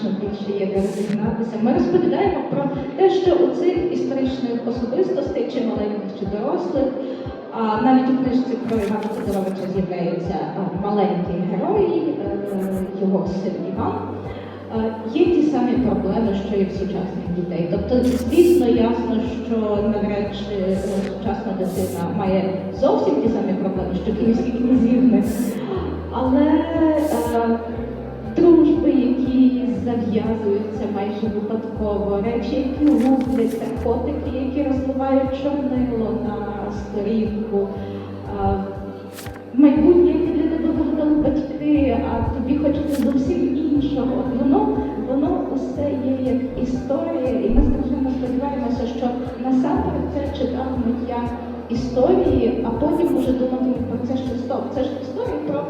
значно більше є де розігнатися. Ми розповідаємо про те, що у цих історичних особистостей, чи маленьких, чи дорослих, а навіть у книжці про Івана Федоровича з'являється а, маленький герой, е, його син Іван. Е, Є ті самі проблеми, що і в сучасних дітей. Тобто, звісно, ясно, що навряд чи е, сучасна дитина має зовсім ті самі проблеми, що київські князівни. Але дружби, які зав'язуються майже випадково, речі, які губляться, котики, які розливають чорнило на сторінку. Майбутнє, яке для тебе вигадали батьки, а тобі хочеться зовсім іншого. Воно, воно усе є як історія, і ми страшенно сподіваємося, що насамперед це читатимуть як історії, а потім уже думатимуть про це, що стоп. Це ж історія про